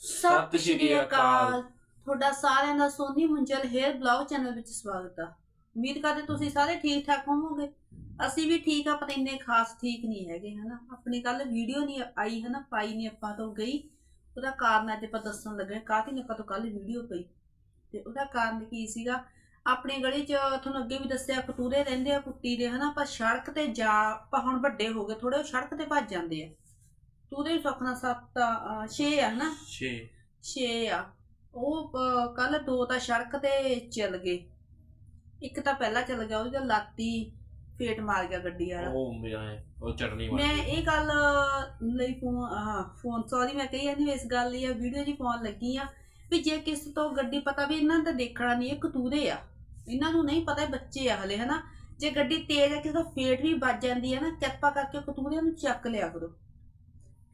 ਸਤਿ ਸ਼੍ਰੀ ਅਕਾਲ। ਤੁਹਾਡਾ ਸਾਰਿਆਂ ਦਾ Soni Munjal hair blog channel ਵਿੱਚ ਸਵਾਗਤ ਆ। ਉਮੀਦ ਕਰਦੇ ਤੁਸੀਂ ਸਾਰੇ ਠੀਕ ਠਾਕ ਹੋਵੋਗੇ। ਅਸੀਂ ਵੀ ਠੀਕ ਆ ਪਰ ਇੰਨੇ ਖਾਸ ਠੀਕ ਨਹੀਂ ਹੈਗੇ ਹਨਾ। ਆਪਣੀ ਕੱਲ ਵੀਡੀਓ ਨਹੀਂ ਆਈ ਹਨਾ ਪਾਈ ਨਹੀਂ ਆਪਾਂ ਤੋਂ ਗਈ। ਉਹਦਾ ਕਾਰਨ ਅੱਜ ਆਪਾਂ ਦੱਸਣ ਲੱਗੇ ਕਾਹਦੀ ਨੇ ਆਪਾਂ ਤੋਂ ਕੱਲ ਵੀਡੀਓ ਪਈ? ਤੇ ਉਹਦਾ ਕਾਰਨ ਕੀ ਸੀਗਾ? ਆਪਣੀ ਗਲੀ 'ਚ ਤੁਹਾਨੂੰ ਅੱਗੇ ਵੀ ਦੱਸਿਆ ਕਟੂਰੇ ਰਹਿੰਦੇ ਆ ਕੁੱਤੀ ਦੇ ਹਨਾ। ਪਰ ਸੜਕ ਤੇ ਜਾ ਆਪਾਂ ਹੁਣ ਵੱਡੇ ਹੋ ਗਏ ਥੋੜੇ ਸੜਕ ਤੇ ਭੱਜ ਜਾਂਦੇ ਆ। ਤੂੰ ਸੁਖਣਾ ਸੱਤ 6 ਆ ਹਨਾ 6 ਛੇ ਆ। ਉਹ ਕੱਲ ਦੋ ਤਾਂ ਸੜਕ ਤੇ ਚੱਲ ਗਏ। ਇੱਕ ਤਾਂ ਪਹਿਲਾਂ ਚੱਲ ਗਿਆ ਉਹਦੀ ਤਾਂ ਲਾਤੀ ਫੇਟ ਮਾਰ ਗਿਆ ਗੱਡੀ ਵਾਲਾ। ਉਹ ਮੇਰਾ ਹੈ, ਉਹ ਚਟਨੀ ਮੈਂ ਇਹ ਗੱਲ ਲਈ ਫੋਨ ਆਹ ਫੋਨ ਸੌਰੀ ਮੈਂ ਕਹੀ ਜਾਂਦੀ ਇਸ ਗੱਲ ਲਈ ਆ ਵੀਡੀਓ ਜੀ ਫੋਨ ਲੱਗੀ ਆ ਵੀ ਜੇ ਕਿਸ ਤੋਂ ਗੱਡੀ ਪਤਾ ਵੀ ਇਹਨਾਂ ਦਾ ਦੇਖਣਾ ਨਹੀਂ ਇਹ ਕਤੂਰੇ ਆ। ਇਹਨਾਂ ਨੂੰ ਨਹੀਂ ਪਤਾ ਇਹ ਬੱਚੇ ਆ ਹਲੇ ਹਨਾ? ਜੇ ਗੱਡੀ ਤੇਜ਼ ਆ ਕਿਸੇ ਤੋਂ ਫੇਟ ਵੀ ਵੱਜ ਜਾਂਦੀ ਹੈ ਨਾ ਕਿਰਪਾ ਕਰਕੇ ਕਤੂਰਿਆਂ ਨੂੰ ਚੱਕ ਲਿਆ ਕਰੋ।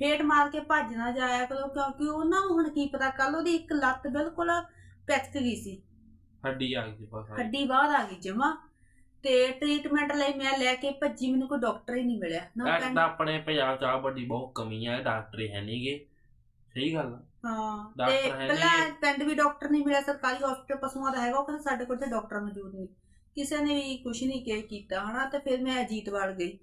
ਫੇਟ ਮਾਰ ਕੇ ਭੱਜ ਨਾ ਜਾਇਆ ਕਰੋ ਕਿਉਂਕਿ ਉਹਨਾਂ ਨੂੰ ਹੁਣ ਕੀ ਪਤਾ ਕੱਲ ਉਹਦੀ ਇੱਕ ਲੱਤ ਬਿਲਕੁਲ ਪੈਚਕ ਗਈ ਸੀ ਹੱਡੀ ਆ ਗਈ ਬਸ। ਹੱਡੀ ਬਾਹਰ ਆ ਗਈ ਜਮਾ ਤੇ ਟ੍ਰੀਟਮੈਂਟ ਲਈ ਮੈਂ ਲੈ ਕੇ ਭੱਜੀ ਮੈਨੂੰ ਕੋਈ ਡਾਕਟਰ ਹੀ ਨਹੀਂ ਮਿਲਿਆ ਨਾ ਕਹਿੰਦੇ- ਆਪਣੇ ਪੰਜਾਬ ਚ ਆ ਵੱਡੀ ਬਹੁਤ ਕਮੀ ਆ ਡਾਕਟਰ ਹੀ ਨਹੀਂਗੇ ਸਹੀ ਗੱਲ। ਹਾਂ ਤੇ ਪਹਿਲਾਂ। ਪਿੰਡ ਵੀ ਡਾਕਟਰ ਨਹੀਂ ਮਿਲਿਆ ਸਰਕਾਰੀ ਹਸਪੀਟਲ ਪਸ਼ੂਆਂ ਦਾ ਹੈਗਾ ਉਹ ਕਹਿੰਦੇ ਸਾਡੇ ਕੋਲ ਤੇ ਡਾਕਟਰ ਮੌਜੂਦ ਨਹੀਂ ਕਿਸੇ ਨੇ ਵੀ ਕੁਝ ਨਹੀਂ ਕੀਤਾ ਹਨਾ ਤੇ ਫਿਰ ਮੈਂ ਅਜੀਤਵਾਲ ਗਈ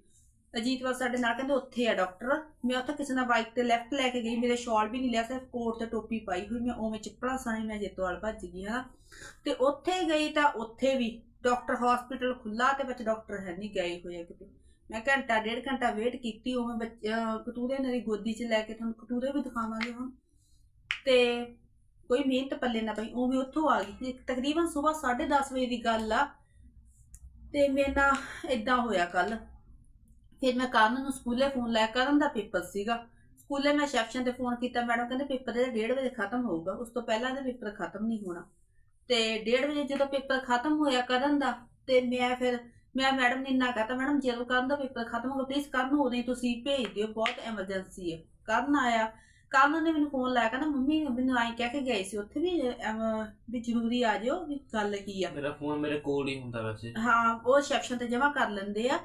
ਅਜੀਤਵਾਲ ਸਾਡੇ ਨਾਲ ਕਹਿੰਦੇ ਉੱਥੇ ਆ ਡਾਕਟਰ ਮੈਂ ਉੱਥੇ ਕਿਸੇ ਨਾਲ ਬਾਈਕ ਤੇ ਲੈਫਟ ਲੈ ਕੇ ਗਈ, ਮੇਰੇ ਸ਼ਾਲ ਵੀ ਨਹੀਂ ਲਿਆ, ਸਿਰਫ ਕੋਟ ਤੇ ਟੋਪੀ ਪਾਈ ਹੋਈ, ਮੈਂ ਉਵੇਂ ਚੱਪਲਾਂ ਸਾਣੀ ਮੈਂ ਜੇਤਵਾਲ ਭੱਜ ਗਈ ਹਾਂ ਤੇ ਉੱਥੇ ਗਈ ਤਾਂ ਉੱਥੇ ਵੀ ਡਾਕਟਰ ਹਸਪੀਟਲ ਖੁੱਲਾ ਤੇ ਵਿੱਚ ਡਾਕਟਰ ਹੈ ਨਹੀਂ ਗਏ ਹੋਏ ਆ ਕਿਤੇ। ਮੈਂ ਘੰਟਾ, ਡੇਢ ਘੰਟਾ ਵੇਟ ਕੀਤੀ, ਉਵੇਂ ਬੱਚੇ ਕਤੂਰੇ ਮੇਰੀ ਗੋਦੀ 'ਚ ਲੈ ਕੇ ਤੁਹਾਨੂੰ ਕਤੂਰੇ ਵੀ ਦਿਖਾਵਾਂਗੇ ਹੁਣ। ਤੇ ਕੋਈ ਮਿਹਨਤ ਪੱਲੇ ਨਾ ਪਈ, ਉਵੇਂ ਉੱਥੋਂ ਆ ਗਈ। ਇੱਕ ਤਕਰੀਬਨ ਸਵੇਰ 10:30 ਵਜੇ ਦੀ ਗੱਲ ਆ, ਤੇ ਮੇਰੇ ਨਾਲ ਇਦਾਂ ਹੋਇਆ ਕੱਲ ਫਿਰ ਮੈਂ ਕਰਨ ਨੂੰ ਸਕੂਲੇ ਫੋਨ ਲੈ ਕਰਨ ਦਾ ਪੇਪਰ ਸੀਗਾ। ਸਕੂਲੇ ਮੈਂ ਰਿਸੈਪਸ਼ਨ ਤੇ ਫੋਨ ਕੀਤਾ ਮੈਡਮ ਕਹਿੰਦੇ ਪੇਪਰ ਦੇ 1:30 ਵਜੇ ਖਤਮ ਹੋਊਗਾ ਉਸ ਤੋਂ ਪਹਿਲਾਂ ਇਹਦਾ ਪੇਪਰ ਖਤਮ ਨਹੀਂ ਹੋਣਾ। ਤੇ 1:30 ਵਜੇ ਜਦੋਂ ਪੇਪਰ ਖਤਮ ਹੋਇਆ ਕਰਨ ਦਾ ਤੇ ਮੈਂ ਫਿਰ ਮੈਂ ਮੈਡਮ ਨੇ ਇੰਨਾ ਕਹਤਾ ਮੈਡਮ ਜਦੋਂ ਕਰਨ ਦਾ ਪੇਪਰ ਖਤਮ ਹੋਗਾ ਪਲੀਜ਼ ਕਰਨ ਨੂੰ ਉਦੋਂ ਤੁਸੀਂ ਭੇਜ ਦਿਓ ਬਹੁਤ ਐਮਰਜੈਂਸੀ ਹੈ। ਕਰਨ ਆਇਆ ਕਰਨ ਨੇ ਮੈਨੂੰ ਫੋਨ ਲਾਇਆ ਕਹਿੰਦਾ ਮੰਮੀ ਮੈਨੂੰ ਆਈ ਕਹਿ ਕੇ ਗਏ ਸੀ ਉੱਥੇ ਵੀ ਵੀ ਜ਼ਰੂਰੀ ਆ ਜਿਓ ਵੀ ਗੱਲ ਕੀ ਆ? ਮੇਰਾ ਫੋਨ ਮੇਰੇ ਕੋਲ ਹੀ ਹੁੰਦਾ ਵੈਸੇ। ਹਾਂ ਉਹ ਰਿਸੈਪਸ਼ਨ ਤੇ ਜਮਾ ਕਰ ਲੈਂਦੇ ਆ।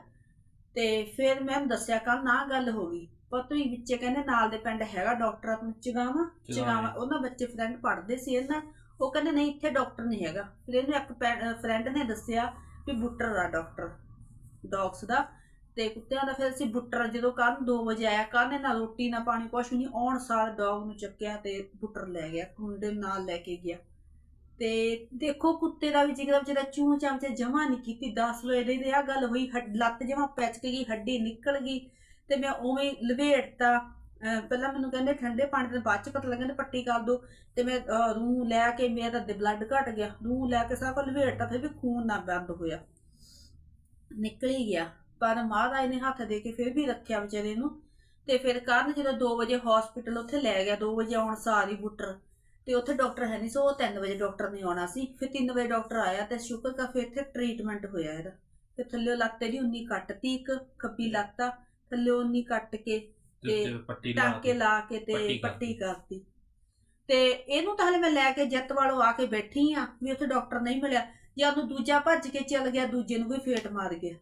ਤੇ ਫਿਰ ਮੈਂ ਉਹਨੂੰ ਦੱਸਿਆ ਕੱਲ ਨਾ ਗੱਲ ਹੋ ਗਈ। ਪਤੂ ਹੀ ਵਿੱਚੇ ਕਹਿੰਦੇ ਨਾਲ ਦੇ ਪਿੰਡ ਹੈਗਾ ਡਾਕਟਰ ਆਪਣਾ ਚਗਾਵਾ? ਚਗਾਵਾ। ਉਹਨਾਂ ਬੱਚੇ ਫਰੈਂਡ ਪੜ੍ਹਦੇ ਸੀ ਇਹਨਾਂ। ਉਹ ਕਹਿੰਦੇ ਨਹੀਂ ਇੱਥੇ ਡਾਕਟਰ ਨਹੀਂ ਹੈਗਾ। ਫਿਰ ਇਹਨੂੰ ਇੱਕ ਫਰੈਂਡ ਨੇ ਦੱਸਿਆ ਵੀ ਬੁੱਟਰ ਦਾ ਡਾਕਟਰ ਡੌਗਸ ਦਾ। ਤੇ ਕੁੱਤਿਆਂ ਦਾ ਫਿਰ ਅਸੀਂ ਬੁੱਟਰ ਜਦੋਂ ਕੱਲ 2 ਵਜੇ ਆਇਆ ਕੱਲ ਨੇ ਨਾ ਰੋਟੀ ਨਾ ਪਾਣੀ ਕੁਛ ਨਹੀਂ ਆਉਣ ਸਾਰ ਡੌਗ ਨੂੰ ਚੱਕਿਆ ਤੇ ਬੁੱਟਰ ਲੈ ਗਿਆ ਨੂੰ ਨਾਲ ਲੈ ਕੇ ਗਿਆ। ਤੇ ਦੇਖੋ ਕੁੱਤੇ ਦਾ ਵੀ ਜਿਗਰ ਵਿਚਾਰਾ ਚੂੰ ਚਮਚੇ ਜਮਾ ਨਹੀਂ ਕੀਤੀ 10 ਵਜੇ ਦੀ ਆ ਗੱਲ ਹੋਈ ਲੱਤ ਜਮਾ ਪੈਚ ਕੇ ਗਈ, ਹੱਡੀ ਨਿਕਲ ਗਈ ਤੇ ਮੈਂ ਉਵੇਂ ਹੀ ਪਹਿਲਾਂ ਮੈਨੂੰ ਕਹਿੰਦੇ ਠੰਡੇ ਪਾਣੀ ਦੇ ਬਾਅਦ ਚ ਪਤਾ ਲੱਗਿਆ ਪੱਟੀ ਕਰ ਦੋ ਤੇ ਮੈਂ ਰੂਹ ਲੈ ਕੇ ਮੇਰਾ ਤੇ ਬਲੱਡ ਘਟ ਗਿਆ। ਰੂਹ ਲੈ ਕੇ ਸਾਰਾ ਕੁਝ ਲਵੇਟਤਾ ਫਿਰ ਵੀ ਖੂਨ ਨਾ ਬੰਦ ਹੋਇਆ। ਨਿਕਲ ਹੀ ਗਿਆ। ਪਰ ਮਹਾਰਾਜ ਨੇ ਹੱਥ ਦੇ ਕੇ ਫਿਰ ਵੀ ਰੱਖਿਆ ਵਿਚਾਰੇ ਨੂੰ ਤੇ ਫਿਰ ਕਰਨ ਜਦੋਂ 2 ਵਜੇ ਹਸਪੀਟਲ ਉੱਥੇ ਲੈ ਗਿਆ 2 ਵਜੇ ਆਉਣ ਸਾਰੀ ਬੁੱਟਰ। ਤੇ ਉੱਥੇ ਡਾਕਟਰ ਹੈ ਨਹੀਂ ਸੋ 3 ਵਜੇ ਡਾਕਟਰ ਨੇ ਆਉਣਾ ਸੀ। ਫਿਰ 3 ਵਜੇ ਡਾਕਟਰ ਆਇਆ ਤੇ ਸ਼ੁਕਰ ਕਰ ਫਿਰ ਇੱਥੇ ਟ੍ਰੀਟਮੈਂਟ ਹੋਇਆ ਇਹਦਾ। ਤੇ ਥੱਲੇ ਲੱਤ ਇਹਦੀ ਉਨੀ ਕੱਟਤੀ ਇੱਕ ਖੱਬੀ ਲੱਤ ਆ ਥੱਲੇ ਉਨੀ ਕੱਟ ਕੇ ਤੇ ਪੱਟੀ ਲਾ ਟਾਂਕੇ ਲਾ ਕੇ ਤੇ ਪੱਟੀ ਕਰਤੀ। ਤੇ ਇਹਨੂੰ ਤਾਂ ਹਲੇ ਮੈਂ ਲੈ ਕੇ ਜੱਤ ਵਾਲੋ ਆ ਕੇ ਬੈਠੀ ਆ ਵੀ ਉੱਥੇ ਡਾਕਟਰ ਨਹੀਂ ਮਿਲਿਆ। ਜਦ ਨੂੰ ਦੂਜਾ ਭੱਜ ਕੇ ਚੱਲ ਗਿਆ ਦੂਜੇ ਨੂੰ ਵੀ ਫੇਟ ਮਾਰ ਗਿਆ।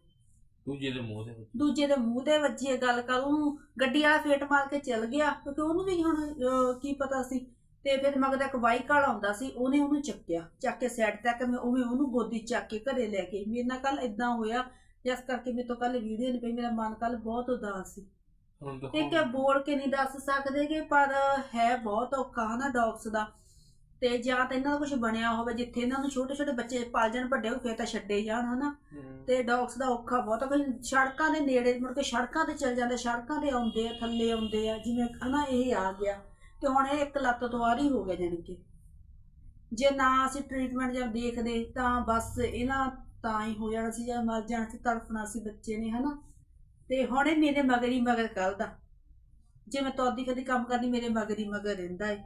ਦੂਜੇ ਦੇ ਮੂੰਹ ਦੇ ਵਿੱਚ। ਦੂਜੇ ਦੇ ਮੂੰਹ ਦੇ ਵੱਜੀ ਇਹ ਗੱਲ ਕਰ ਉਹਨੂੰ ਗੱਡੀ ਵਾਲਾ ਫੇਟ ਮਾਰ ਕੇ ਚੱਲ ਗਿਆ ਕਿਉਂਕਿ ਉਹਨੂੰ ਵੀ ਹੁਣ ਕੀ ਪਤਾ ਸੀ। ਤੇ ਫਿਰ ਮਗਰ ਇੱਕ ਬਾਈਕ ਵਾਲਾ ਆਉਂਦਾ ਸੀ ਉਹਨੇ ਉਹਨੂੰ ਚੱਕਿਆ। ਚੱਕ ਕੇ ਸਾਈਡ ਤੱਕ ਮੈਂ ਉਵੇਂ ਉਹਨੂੰ ਗੋਦੀ ਚੱਕ ਕੇ ਘਰੇ ਲੈ ਕੇ ਮੇਰੇ ਨਾਲ ਕੱਲ ਇਦਾਂ ਹੋਇਆ ਜਿਸ ਕਰਕੇ ਮੇਰੇ ਤੋਂ ਕੱਲ ਵੀਡੀਓ ਨਹੀਂ ਪਈ ਮੇਰਾ ਮਨ ਕੱਲ ਬਹੁਤ ਉਦਾਸ ਸੀ। ਹੁਣ ਤਾਂ ਇਹ ਕਿ ਬੋਲ ਕੇ ਨਹੀਂ ਦੱਸ ਸਕਦੇ ਕਿ ਪਰ ਹੈ ਬਹੁਤ ਔਖਾ ਹਨਾ ਡੌਗਸ ਦਾ। ਤੇ ਜਾਂ ਤਾਂ ਇਹਨਾਂ ਦਾ ਕੁਝ ਬਣਿਆ ਹੋਵੇ ਜਿੱਥੇ ਇਹਨਾਂ ਨੂੰ ਛੋਟੇ ਛੋਟੇ ਬੱਚੇ ਪਾਲ ਜਾਣ ਵੱਡੇ ਹੋ ਫੇਰ ਤਾਂ ਛੱਡੇ ਜਾਣ ਹਨਾ? ਤੇ ਡੌਗਸ ਦਾ ਔਖਾ ਬਹੁਤ ਆ ਕੋਈ ਸੜਕਾਂ ਦੇ ਨੇੜੇ ਮੁੜ ਕੇ ਸੜਕਾਂ ਤੇ ਚੱਲ ਜਾਂਦੇ ਸੜਕਾਂ ਤੇ ਆਉਂਦੇ ਆ ਥੱਲੇ ਆਉਂਦੇ ਆ ਜਿਵੇਂ ਹਨਾ ਇਹ ਆ ਗਿਆ। ਤੇ ਹੁਣ ਇਹ ਇੱਕ ਲੱਤ ਤੋਂ ਆਰੀ ਹੋ ਗਿਆ ਜਾਣੀ ਕਿ। ਜੇ ਨਾ ਅਸੀਂ ਟ੍ਰੀਟਮੈਂਟ ਜਾਂ ਦੇਖਦੇ ਤਾਂ ਬਸ ਇਹਨਾਂ ਤਾਂ ਹੀ ਹੋ ਜਾਣਾ ਸੀ ਜਾਂ ਮਰ ਜਾਣਾ ਸੀ, ਤੜਫਣਾ ਸੀ ਬੱਚੇ ਨੇ, ਹਨਾ। ਤੇ ਹੁਣ ਇਹ ਮੇਰੇ ਮਗਰ ਹੀ ਮਗਰ ਕੱਲਦਾ ਜੇ ਮੈਂ ਤੋਦੀ ਕਦੀ ਕੰਮ ਕਰਦੀ, ਮੇਰੇ ਮਗਰ ਹੀ ਮਗਰ ਰਹਿੰਦਾ ਏ।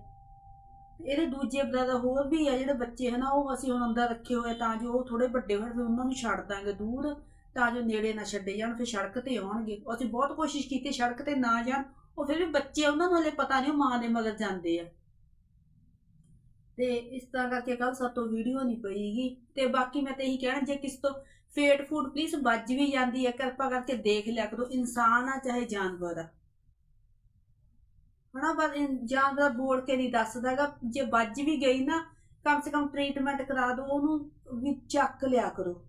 ਇਹਦੇ ਦੂਜੇ ਬ੍ਰਦਰ ਹੋਰ ਵੀ ਆ ਜਿਹੜੇ ਬੱਚੇ, ਹਨਾ, ਉਹ ਅਸੀਂ ਹੁਣ ਅੰਦਰ ਰੱਖੇ ਹੋਏ ਤਾਂ ਜੋ ਉਹ ਥੋੜੇ ਵੱਡੇ ਹੋਣ, ਫਿਰ ਉਹਨਾਂ ਨੂੰ ਛੱਡ ਦਾਂਗੇ ਦੂਰ। ਤਾਂ ਜੋ ਨੇੜੇ ਨਾ ਛੱਡੇ ਜਾਣ, ਫਿਰ ਸੜਕ ਤੇ ਆਉਣਗੇ। ਅਸੀਂ ਬਹੁਤ ਕੋਸ਼ਿਸ਼ ਕੀਤੀ ਸੜਕ ਤੇ ਨਾ ਜਾਣ ਉਹ ਫਿਰ ਵੀ ਬੱਚੇ ਆ, ਉਹਨਾਂ ਨੂੰ ਹਲੇ ਪਤਾ ਨਹੀਂ ਉਹ ਮਾਂ ਦੇ ਮਗਰ ਜਾਂਦੇ ਆ। ਤੇ ਇਸ ਤਰ੍ਹਾਂ ਕਰਕੇ ਕੱਲ ਸਾਤੋਂ ਵੀਡੀਓ ਨਹੀਂ ਪਈਗੀ ਤੇ ਬਾਕੀ ਮੈਂ ਤੇ ਇਹੀ ਕਹਿਣਾ ਜੇ ਕਿਸ ਤੋਂ ਫੇਟ ਫੂਡ ਪਲੀਜ਼ ਵੱਜ ਵੀ ਜਾਂਦੀ ਹੈ ਕਿਰਪਾ ਕਰਕੇ ਦੇਖ ਲਿਆ ਕਰੋ ਇਨਸਾਨ ਆ ਚਾਹੇ ਜਾਨਵਰ ਆ। ਹਨਾ ਪਰ ਇਹ ਜਾਂ ਬੋਲ ਕੇ ਨਹੀਂ ਦੱਸਦਾਗਾ ਜੇ ਵੱਜ ਵੀ ਗਈ ਨਾ ਕਮ ਸੇ ਕਮ ਟ੍ਰੀਟਮੈਂਟ ਕਰਾ ਦਿਓ ਉਹਨੂੰ ਵੀ ਚੱਕ ਲਿਆ ਕਰੋ।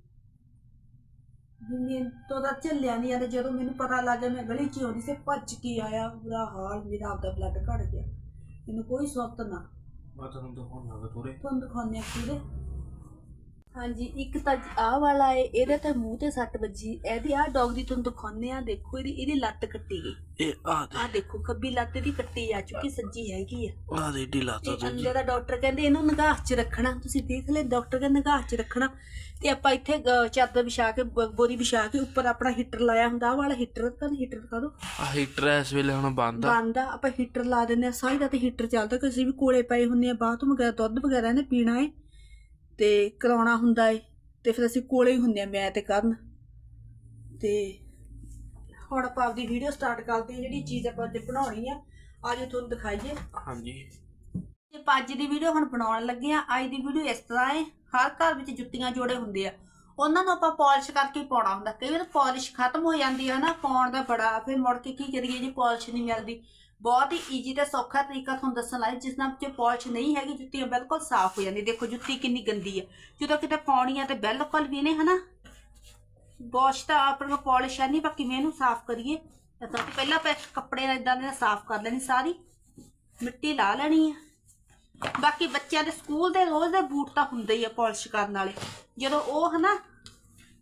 ਮੈਂ ਤੋਂ ਤਾਂ ਝੱਲਿਆ ਨਹੀਂ ਜਾਂਦਾ ਜਦੋਂ ਮੈਨੂੰ ਪਤਾ ਲੱਗ ਗਿਆ ਮੈਂ ਗਲੀ 'ਚ ਹੀ ਆਉਂਦੀ ਸੀ ਭੱਜ ਕੇ ਆਇਆ ਬੁਰਾ ਹਾਲ ਮੇਰਾ ਆਪਦਾ ਬਲੱਡ ਘਟ ਗਿਆ। ਮੈਨੂੰ ਕੋਈ ਸੁੱਤ ਨਾ। ਮੈਂ ਤੁਹਾਨੂੰ ਦਿਖਾਉਣਾ ਵਾ ਤੋਰੇ ਤੁਹਾਨੂੰ ਦਿਖਾਉਂਦੇ ਆ ਹਾਂਜੀ ਇੱਕ ਤਾਂ ਆਹ ਵਾਲਾ ਏ ਇਹਦੇ ਤਾਂ ਮੂੰਹ ਤੇ ਸੱਟ ਵੱਜੀ। ਇਹਦੀ ਆਹ ਡੌਗ ਦੀ ਤੁਹਾਨੂੰ ਦਿਖਾਉਂਦੇ ਆ ਦੇਖੋ ਇਹਦੀ ਇਹਦੀ ਲੱਤ ਕੱਟੀ ਗਈ। ਇਹ ਆ ਆਹ ਦੇਖੋ ਖੱਬੀ ਲੱਤ ਦੀ ਕੱਟੀ ਜਾ ਚੁੱਕੀ ਸੱਜੀ ਹੈਗੀ ਆ। ਆ ਦੇ ਢਿਲਾ ਤੇ ਅੰਦਰ ਦਾ ਡਾਕਟਰ ਕਹਿੰਦੇ ਇਹਨੂੰ ਨਿਗਾਹ 'ਚ ਰੱਖਣਾ ਤੁਸੀਂ ਦੇਖ ਲੈ ਡਾਕਟਰ ਕਹਿੰਦੇ ਨਿਗਾਹ 'ਚ ਰੱਖਣਾ। ਤੇ ਆਪਾਂ ਇੱਥੇ ਚਾਦਰ ਵਿਛਾ ਕੇ ਬ- ਬੋਰੀ ਵਿਛਾ ਕੇ ਉੱਪਰ ਆਪਣਾ ਹੀਟਰ ਲਾਇਆ ਹੁੰਦਾ ਆਹ ਵਾਲਾ ਹੀਟਰ ਤਾਂ ਹੀਟਰ ਦਿਖਾ ਦਿਓ। ਆ ਹੀਟਰ ਇਸ ਵੇਲੇ ਹੁਣ ਬੰਦ ਆ। ਬੰਦ ਆ ਆਪਾਂ ਹੀਟਰ ਲਾ ਦਿੰਦੇ ਆ ਸਾਰੀ ਰਾਤ ਹੀਟਰ ਚੱਲਦਾ ਕਿਸੇ ਵੀ ਕੋਲੇ ਪਏ ਹੁੰਦੇ ਆ ਬਾਥਰੂਮ ਵਗੈਰਾ ਦੁੱਧ ਵਗੈਰਾ ਨੇ ਪੀਣਾ ਏ। ਤੇ ਕਰਾਉਣਾ ਹੁੰਦਾ ਏ ਤੇ ਫਿਰ ਅਸੀਂ ਕੋਲੇ ਹੀ ਹੁੰਦੇ ਆ ਮੈਂ ਤੇ ਕਰਨ। ਤੇ ਹੁਣ ਆਪਾਂ ਆਪਦੀ ਵੀਡੀਓ ਸਟਾਰਟ ਕਰਦੇ ਆ ਜਿਹੜੀ ਚੀਜ਼ ਆਪਾਂ ਅੱਜ ਬਣਾਉਣੀ ਆ ਅੱਜ ਤੁਹਾਨੂੰ ਦਿਖਾਈਏ। ਹਾਂਜੀ। ਤੇ ਅੱਜ ਦੀ ਵੀਡੀਓ ਹੁਣ ਬਣਾਉਣ ਲੱਗੇ ਆ ਅੱਜ ਦੀ ਵੀਡੀਓ ਇਸ ਤਰ੍ਹਾਂ ਹੈ ਹਰ ਘਰ ਵਿੱਚ ਜੁੱਤੀਆਂ ਜੋੜੇ ਹੁੰਦੇ ਆ। ਉਹਨਾਂ ਨੂੰ ਆਪਾਂ ਪਾਲਿਸ਼ ਕਰਕੇ ਪਾਉਣਾ ਹੁੰਦਾ। ਕਈ ਵਾਰ ਪਾਲਿਸ਼ ਖਤਮ ਹੋ ਜਾਂਦੀ ਹੈ ਨਾ ਪਾਉਣ ਦਾ ਬੜਾ ਫਿਰ ਮੁੜ ਕੇ ਕੀ ਕਰੀਏ ਜੇ ਪਾਲਿਸ਼ ਨਹੀਂ ਮਿਲਦੀ। ਬਹੁਤ ਹੀ ਈਜ਼ੀ ਤੇ ਸੌਖਾ ਤਰੀਕਾ ਤੁਹਾਨੂੰ ਦੱਸਣ ਲੱਗੇ ਜਿਸ ਨਾਲ ਜੇ ਪਾਲਿਸ਼ ਨਹੀਂ ਹੈਗੀ, ਜੁੱਤੀਆਂ ਬਿਲਕੁਲ ਸਾਫ਼ ਹੋ ਜਾਂਦੀ ਦੇਖੋ, ਜੁੱਤੀ ਕਿੰਨੀ ਗੰਦੀ ਹੈ ਜਦੋਂ ਕਿਤੇ ਪਾਉਣੀ ਆ ਤੇ ਬਿਲਕੁਲ ਵੀ ਨੇ ਹਨਾ? ਵਾਸ਼ ਤਾਂ ਆਪਣੇ ਕੋਲ ਪਾਲਿਸ਼ ਹੈ ਨਹੀਂ, ਬਾਕੀ ਮੈਂ ਇਹਨੂੰ ਸਾਫ਼ ਕਰੀਏ। ਤਾਂ ਸਭ ਤੋਂ ਪਹਿਲਾਂ ਕੱਪੜੇ ਨਾਲ ਇਦਾਂ ਦੇ ਸਾਫ਼ ਕਰ ਲੈਣੀ ਸਾਰੀ। ਮਿੱਟੀ ਲਾ ਲੈਣੀ ਹੈ ਬਾਕੀ ਬੱਚਿਆਂ ਦੇ ਸਕੂਲ ਦੇ ਰੋਜ਼ ਦੇ ਬੂਟ ਤਾਂ ਹੁੰਦੇ ਹੀ ਆ ਪਾਲਿਸ਼ ਕਰਨ ਵਾਲੇ। ਜਦੋਂ ਉਹ, ਹਨਾ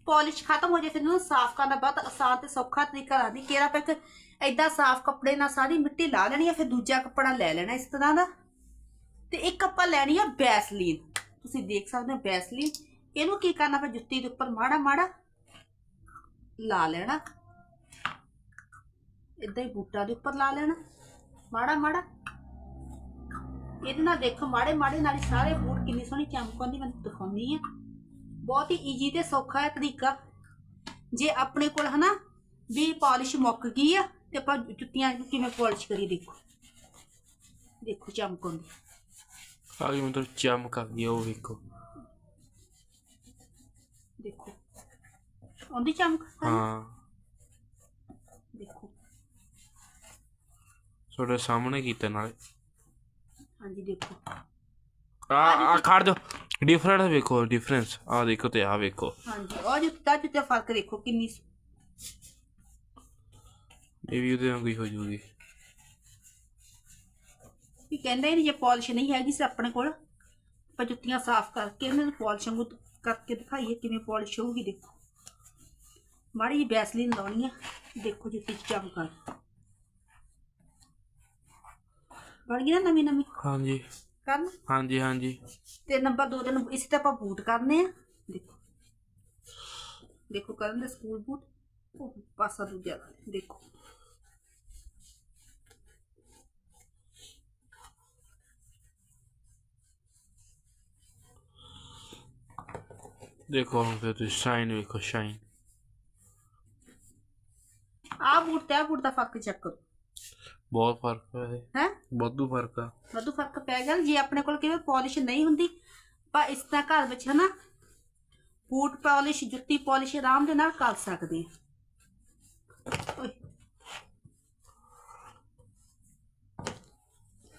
ਪਾਲਿਸ਼ ਖਤਮ ਹੋ ਜੇ ਫਿਰ ਉਹਨੂੰ ਸਾਫ਼ ਕਰਨਾ ਬਹੁਤ ਆਸਾਨ ਤੇ ਸੌਖਾ ਤਰੀਕਾ ਲੱਗਦੀ ਕਿਹੜਾ ਪੈਕ ਐਦਾਂ ਸਾਫ਼ ਕੱਪੜੇ ਨਾਲ ਸਾਰੀ ਮਿੱਟੀ ਲਾ ਲੈਣੀ ਆ, ਫਿਰ ਦੂਜਾ ਕੱਪੜਾ ਲੈ ਲੈਣਾ ਇਸ ਤਰ੍ਹਾਂ ਦਾ। ਤੇ ਇੱਕ ਆਪਾਂ ਲੈਣੀ ਆ ਬੈਸਲੀਨ ਤੁਸੀਂ ਦੇਖ ਸਕਦੇ ਹੋ ਬੈਸਲੀਨ ਇਹਨੂੰ ਕੀ ਕਰਨਾ ਫਿਰ ਜੁੱਤੀ ਦੇ ਉੱਪਰ ਮਾੜਾ ਮਾੜਾ ਲਾ ਲੈਣਾ। ਇਦਾਂ ਹੀ ਬੂਟਾਂ ਦੇ ਉੱਪਰ ਲਾ ਲੈਣਾ, ਮਾੜਾ ਮਾੜਾ। ਇਹਦੇ ਨਾਲ ਦੇਖੋ, ਮਾੜੇ ਮਾੜੇ ਨਾਲ ਹੀ ਸਾਰੇ ਬੂਟ ਕਿੰਨੀ ਸੋਹਣੀ ਚਮਕ ਆਉਂਦੀ ਮੈਂ ਦਿਖਾਉਂਦੀ ਆ। ਬਹੁਤ ਹੀ ਈਜ਼ੀ ਤੇ ਸੌਖਾ ਹੈ ਤਰੀਕਾ। ਜੇ ਆਪਣੇ ਕੋਲ ਹਨਾ ਵੀ ਪਾਲਿਸ਼ ਮੁੱਕ ਗਈ ਆ ਤੇ ਆਪਾਂ ਜੁੱਤੀਆਂ ਨੂੰ ਕਿਵੇਂ ਪਾਲਿਸ਼ ਕਰੀ ਦੇਖੋ ਦੇਖੋ ਚਮਕ ਆਉਂਦੀ ਆ ਗਈ ਮਤਲਬ ਚਮਕ ਆ ਗਈ ਉਹ ਵੇਖੋ ਦੇਖੋ ਆਉਂਦੀ ਚਮਕ ਹਾਂ ਦੇਖੋ ਤੁਹਾਡੇ ਸਾਹਮਣੇ ਕੀਤਾ ਨਾਲੇ ਹਾਂਜੀ ਦੇਖੋ ਆ ਆ ਖੜ ਜਾ ਡਿਫਰੈਂਸ ਵੇਖੋ ਡਿਫਰੈਂਸ ਆ ਦੇਖੋ ਤੇ ਆ ਵੇਖੋ ਹਾਂਜੀ ਉਹ ਜੁੱਤਾ ਜੁੱਤੇ ਫ਼ਰਕ ਦੇਖੋ ਕਿੰਨੀ ਇਹ ਵੀ ਉਹਦੇ ਵਾਂਗੂ ਹੀ ਹੋ ਜੂਗੀ। ਵੀ ਕਹਿੰਦੇ ਨੇ ਜੇ ਪਾਲਿਸ਼ ਨਹੀਂ ਹੈਗੀ ਸੀ ਆਪਣੇ ਕੋਲ ਆਪਾਂ ਜੁੱਤੀਆਂ ਸਾਫ਼ ਕਰਕੇ ਇਹਨਾਂ ਨੂੰ ਪਾਲਿਸ਼ ਵਾਂਗੂ ਕਰਕੇ ਦਿਖਾਈਏ ਕਿਵੇਂ ਪਾਲਿਸ਼ ਹੋਊਗੀ ਦੇਖੋ। ਮਾੜੀ ਜਿਹੀ ਬੈਸਲੀਨ ਲਾਉਣੀ ਆ ਦੇਖੋ ਜੁੱਤੀ ਚ ਚਮਕ ਆ। ਬਣ ਗਈ ਨਾ ਨਵੀਂ ਨਵੀਂ? ਹਾਂਜੀ। ਕਰਨ? ਹਾਂਜੀ ਹਾਂਜੀ। ਤੇ ਨੰਬਰ 2 ਦਿਨ ਇਸ ਤੇ ਆਪਾਂ ਬੂਟ ਕਰਨੇ ਆ। ਦੇਖੋ। ਦੇਖੋ ਕਰਨ ਦੇ ਸਕੂਲ ਬੂਟ ਉਹ ਪਾਸਾ ਦੂਜਾ। ਦੇਖੋ। ਦੇਖੋ ਹੁਣ ਫਿਰ ਤੁਸੀਂ ਸ਼ਾਈਨ ਵੇਖੋ ਸ਼ਾਈਨ ਆਹ ਬੂਟ ਤੇ ਆਹ ਬੂਟ ਦਾ ਫ਼ਰਕ ਚੈੱਕ। ਕਰੋ ਬਹੁਤ ਫ਼ਰਕ ਹੈ ਹੈ? ਵਾਧੂ ਫ਼ਰਕ ਆ। ਵਾਧੂ ਫ਼ਰਕ ਪੈ ਗਿਆ। ਜੇ ਆਪਣੇ ਕੋਲ ਕਿਵੇਂ ਪਾਲਿਸ਼ ਨਹੀਂ ਹੁੰਦੀ ਪਰ ਇਸ ਤਰ੍ਹਾਂ ਘਰ ਵਿੱਚ ਹਨਾ ਬੂਟ ਪਾਲਿਸ਼ ਜੁੱਤੀ ਪਾਲਿਸ਼ ਆਰਾਮ ਦੇ ਨਾਲ ਕਰ ਸਕਦੇ ਆ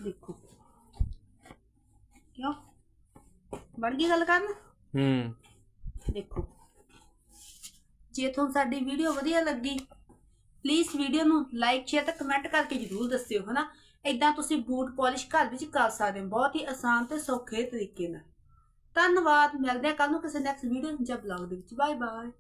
ਦੇਖੋ। ਕਿਉਂ? ਬਣ ਗਈ ਗੱਲ ਕਰਨ? ਹੂੰ। ਦੇਖੋ। ਜੇ ਤੁਹਾਨੂੰ ਸਾਡੀ ਵੀਡੀਓ ਵਧੀਆ ਲੱਗੀ ਪਲੀਜ਼ ਵੀਡੀਓ ਨੂੰ ਲਾਈਕ ਸ਼ੇਅਰ ਤੇ ਕਮੈਂਟ ਕਰਕੇ ਜਰੂਰ ਦੱਸਿਓ, ਹਨਾ? ਇਦਾਂ ਤੁਸੀਂ ਬੂਟ ਪਾਲਿਸ਼ ਘਰ ਵਿੱਚ ਕਰ ਸਕਦੇ ਹੋ, ਬਹੁਤ ਹੀ ਆਸਾਨ ਤੇ ਸੌਖੇ ਤਰੀਕੇ ਨਾਲ। ਧੰਨਵਾਦ, ਮਿਲਦੇ ਹਾਂ ਕੱਲ ਨੂੰ ਕਿਸੇ ਨੈਕਸਟ ਵੀਡੀਓ ਜਾਂ ਬਲੌਗ ਦੇ ਵਿੱਚ। Bye bye